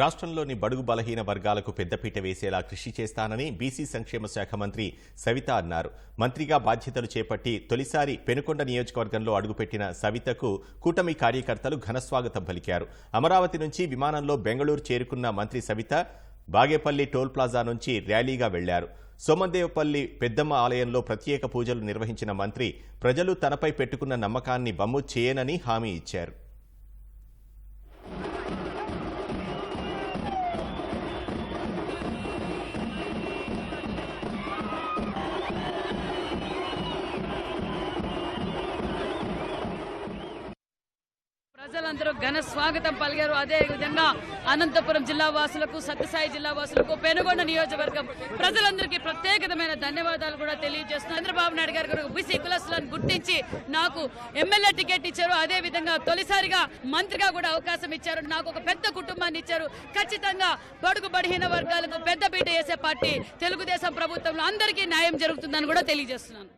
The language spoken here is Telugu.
రాష్ట్రంలోని బడుగు బలహీన వర్గాలకు పెద్దపీట వేసేలా కృషి చేస్తానని బీసీ సంక్షేమ శాఖ మంత్రి సవిత అన్నారు. మంత్రిగా బాధ్యతలు చేపట్టి తొలిసారి పెనుకొండ నియోజకవర్గంలో అడుగుపెట్టిన సవితకు కూటమి కార్యకర్తలు ఘనస్వాగతం పలికారు. అమరావతి నుంచి విమానంలో బెంగళూరు చేరుకున్న మంత్రి సవిత బాగేపల్లి టోల్ ప్లాజా నుంచి ర్యాలీగా వెళ్ళారు. సోమదేవపల్లి పెద్దమ్మ ఆలయంలో ప్రత్యేక పూజలు నిర్వహించిన మంత్రి ప్రజలు తనపై పెట్టుకున్న నమ్మకాన్ని బమ్ము చేయనని హామీ ఇచ్చారు. ప్రజలందరూ ఘన స్వాగతం పలిగారు అదే విధంగా అనంతపురం జిల్లా వాసులకు సత్యసాయి జిల్లా వాసులకు పెనుగొండ నియోజకవర్గం ప్రజలందరికీ ప్రత్యేకమైన ధన్యవాదాలు కూడా తెలియజేస్తున్నారు. చంద్రబాబు నాయుడు గారు బీసీ కులస్తులను గుర్తించి నాకు ఎమ్మెల్యే టికెట్ ఇచ్చారు. అదే విధంగా తొలిసారిగా మంత్రిగా కూడా అవకాశం ఇచ్చారు. నాకు ఒక పెద్ద కుటుంబాన్ని ఇచ్చారు. ఖచ్చితంగా బడుగు బడిహీన వర్గాలకు పెద్ద పీట వేసే పార్టీ తెలుగుదేశం ప్రభుత్వంలో అందరికీ న్యాయం జరుగుతుందని కూడా తెలియజేస్తున్నాను.